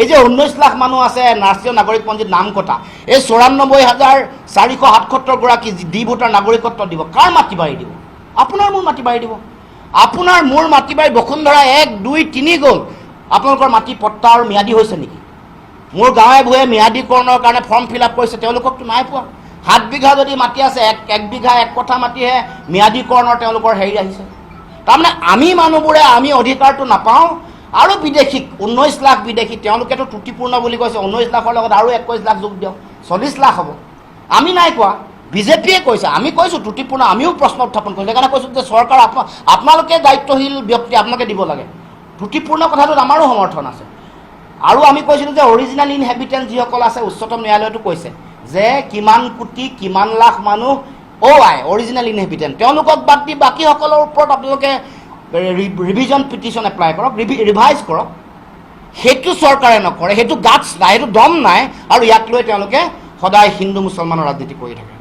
এই যে ঊনৈছ লাখ মানুহ আছে ৰাষ্ট্ৰীয় নাগৰিকপঞ্জীত নাম কটা। এই চৌৰান্নব্বৈ হাজাৰ চাৰিশ সাতসত্তৰগৰাকী ডি ভোটাৰ নাগৰিকত্ব দিব, কাৰ মাটি বাৰী দিব? আপোনাৰ মোৰ মাটি বাৰী দিব। আপোনাৰ মোৰ মাটি বাৰী বসুন্ধৰা এক, দুই, তিনি গ'ল। আপোনালোকৰ মাটি পট্টা আৰু ম্যাদী হৈছে নেকি? মোৰ গাঁৱে ভূঞে ম্যাদীকৰণৰ কাৰণে ফৰ্ম ফিল আপ কৰিছে, তেওঁলোককতো নাই পোৱা। সাত বিঘা যদি মাটি আছে, এক এক বিঘা, এক কঠা মাটিহে ম্যাদীকৰণৰ তেওঁলোকৰ হেৰি আহিছে। তাৰমানে আমি মানুহবোৰে আমি অধিকাৰটো নাপাওঁ আৰু বিদেশীক ঊনৈছ লাখ বিদেশি, তেওঁলোকেতো ত্ৰুটিপূৰ্ণ বুলি কৈছে ঊনৈছ লাখৰ লগত আৰু একৈছ লাখ যোগ দিয়ক চল্লিছ লাখ হ'ব। আমি নাই কোৱা, বিজেপিয়ে কৈছে, আমি কৈছোঁ ত্ৰুটিপূৰ্ণ, আমিও প্ৰশ্ন উত্থাপন কৰিছোঁ সেইকাৰণে কৈছোঁ যে চৰকাৰ আপোনা আপোনালোকে দায়িত্বশীল ব্যক্তি, আপোনালোকে দিব লাগে। ত্ৰুটিপূৰ্ণ কথাটোত আমাৰো সমৰ্থন আছে। আৰু আমি কৈছিলোঁ যে অৰিজিনেল ইনহেবিটেণ্ট যিসকল আছে, উচ্চতম ন্যায়ালয়তো কৈছে যে কিমান কোটি, কিমান লাখ মানুহ, অ' আই অৰিজিনেল ইনহেবিটেণ্ট তেওঁলোকক বাদ দি বাকীসকলৰ ওপৰত আপোনালোকে ৰিভিজন পিটিশ্যন এপ্লাই কৰক ৰিভাইজ কৰক। সেইটো চৰকাৰে নকৰে, সেইটো গাছ নাই, সেইটো দম নাই, আৰু ইয়াক লৈ তেওঁলোকে সদায় হিন্দু মুছলমানৰ ৰাজনীতি কৰি থাকে।